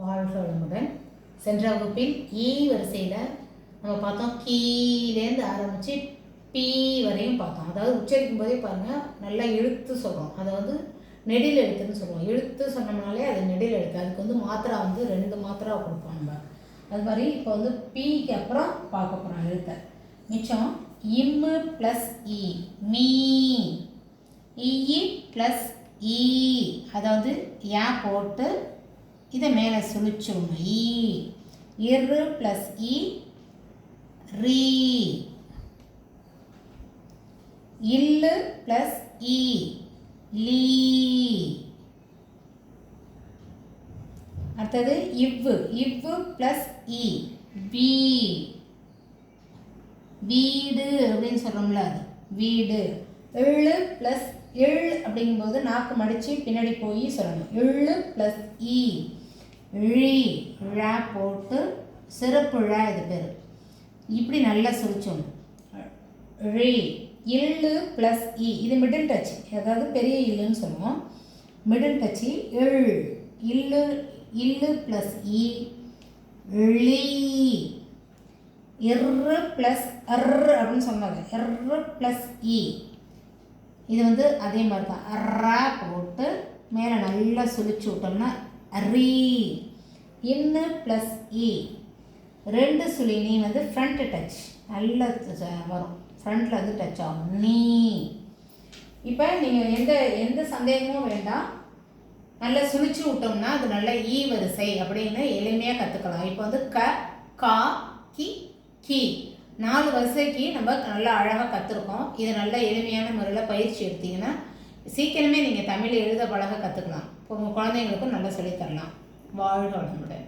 வாழ்க வளமுடன் சென்ற வகுப்பில் e ஈ வரிசையில் நம்ம பார்த்தோம். கீழேருந்து ஆரம்பித்து பி வரையும் பார்த்தோம். அதாவது உச்சரிக்கும் போதே பாருங்கள் நல்லா இழுத்து சொல்கிறோம் அதை வந்து நெடில் எழுத்துன்னு சொல்லுவோம். இழுத்து சொன்னோம்னாலே அது நெடில் எழுத்து. அதுக்கு வந்து மாத்திரா வந்து ரெண்டு மாத்திரா கொடுப்போம் நம்ம. அது மாதிரி இப்போ வந்து பிக்கு அப்புறம் பார்க்க போகிறோம் எழுத்தை. மிச்சம் M e, e plus E me. E plus E அதாவது ஏன் போட்டு இதை மேலே சுழிச்சோம் ஈ இரு ப்ளஸ் இ ரீ. இல்லு ப்ளஸ் இ லீ. அடுத்தது இவ்வு. இவ்வு ப்ளஸ் இ வீ. வீடு அப்படின்னு சொல்கிறோம்ல அது. வீடு. எள்ளு ப்ளஸ் எள் அப்படிங்கும்போது நாக்கு மடித்து பின்னாடி போய் சொல்லணும். எள்ளு ப்ளஸ் இ. இழி ழா போட்டு சிறப்பு ழா இது பேர். இப்படி நல்லா சுழிச்சோம் ழி இல்லு ப்ளஸ் இ e. இது மிடில் டச் அதாவது பெரிய இல்லுன்னு சொல்லுவோம். மிடில் டச்சு இழ் இல்லு இல்லு ப்ளஸ் e. இ ழி எர்ரு ப்ளஸ் அர் அப்படின்னு சொன்னாங்க. R plus E e. இது வந்து அதே மாதிரி தான் அர்ரா போட்டு மேலே நல்லா சுழிச்சு விட்டோம்னா ரீ. இன்னு ப்ளஸ் இ e. ரெண்டு சுழினி வந்து ஃப்ரண்ட் டச் நல்ல வரும். ஃப்ரண்ட்டில் வந்து டச் ஆகும். நீ. இப்போ நீங்கள் எந்த எந்த சந்தேகமும் வேண்டாம். நல்லா சுழிச்சு விட்டோம்னா அது நல்ல ஈ வரிசை அப்படின்னு எளிமையாக கற்றுக்கலாம் இப்போ வந்து க கா கி கி. நாலு வரிசைக்கு நம்ம நல்லா அழகாக கற்றுருக்கோம் இதை நல்ல எளிமையான முறையில் பயிற்சி எடுத்திங்கன்னா சீக்கிரமே நீங்கள் தமிழ் எழுத பழக கற்றுக்கலாம் இப்போ உங்கள் குழந்தைங்களுக்கும் நல்லா சொல்லித்தரலாம் வாழ்க வளமுடன்.